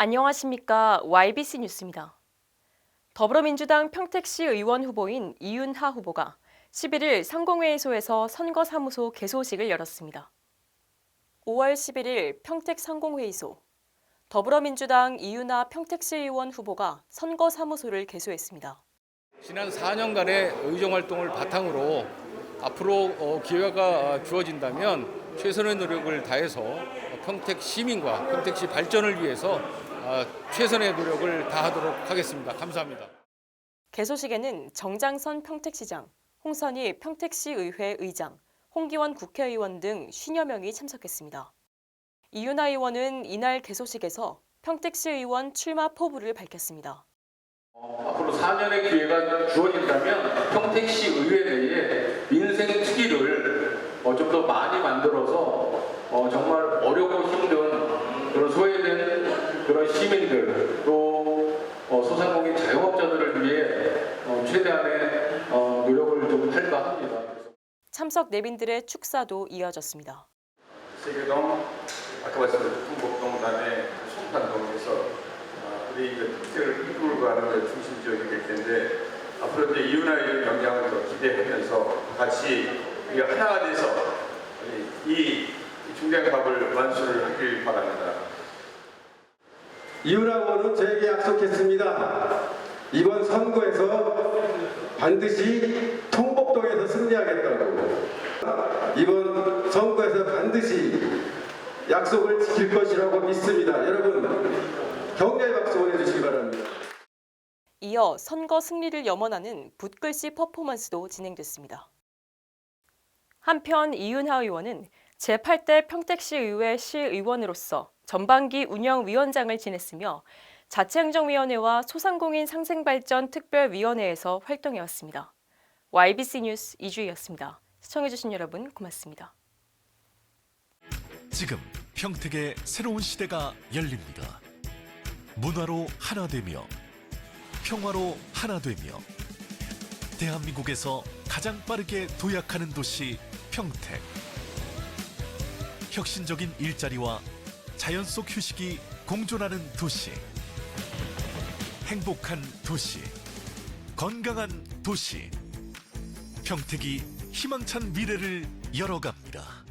안녕하십니까. YBC 뉴스입니다. 더불어민주당 평택시 의원 후보인 이윤하 후보가 11일 상공회의소에서 선거사무소 개소식을 열었습니다. 5월 11일 평택 상공회의소 더불어민주당 이윤하 평택시 의원 후보가 선거사무소를 개소했습니다. 지난 4년간의 의정 활동을 바탕으로 앞으로 어, 기회가 주어진다면 최선의 노력을 다해서 평택 시민과 평택시 발전을 위해서 아, 최선의 노력을 다하도록 하겠습니다. 감사합니다. 개소식에는 정장선 평택시장, 홍선희 평택시 의회 의장, 홍기원 국회의원 등 50여 명이 참석했습니다. 이윤하 의원은 이날 개소식에서 평택시 의원 출마 포부를 밝혔습니다. 앞으로 4년의 기회가 주어진다면 평택시 의회 내 시민들 또 어, 소상공인 자영업자들을 위해 어, 최대한의 어, 노력을 좀 할까 합니다. 참석 내빈들의 축사도 이어졌습니다. 세계동 아까 말씀드린 풍복동단의 송탄동에서 아, 우리 이제 특별을 이끌고 가는 데 중심 지역이 될 텐데 앞으로 이제 이윤아의 영향을 더 기대하면서 같이 우리가 하나가 돼서 이, 이 중대합을 완수를 하길 바랍니다. 이유라고는 저에게 약속했습니다. 이번 선거에서 반드시 통복동에서 승리하겠다고. 이번 선거에서 반드시 약속을 지킬 것이라고 믿습니다. 여러분 격려의 박수 보내주시기 바랍니다. 이어 선거 승리를 염원하는 붓글씨 퍼포먼스도 진행됐습니다. 한편 이윤하 의원은 제8대 평택시 의회 시의원으로서 전반기 운영위원장을 지냈으며 자치행정위원회와 소상공인 상생발전 특별위원회에서 활동해왔습니다. YBC 뉴스 이주희였습니다. 시청해주신 여러분 고맙습니다. 지금 평택의 새로운 시대가 열립니다. 문화로 하나 되며 평화로 하나 되며 대한민국에서 가장 빠르게 도약하는 도시 평택. 혁신적인 일자리와 자연 속 휴식이 공존하는 도시. 행복한 도시. 건강한 도시. 평택이 희망찬 미래를 열어갑니다.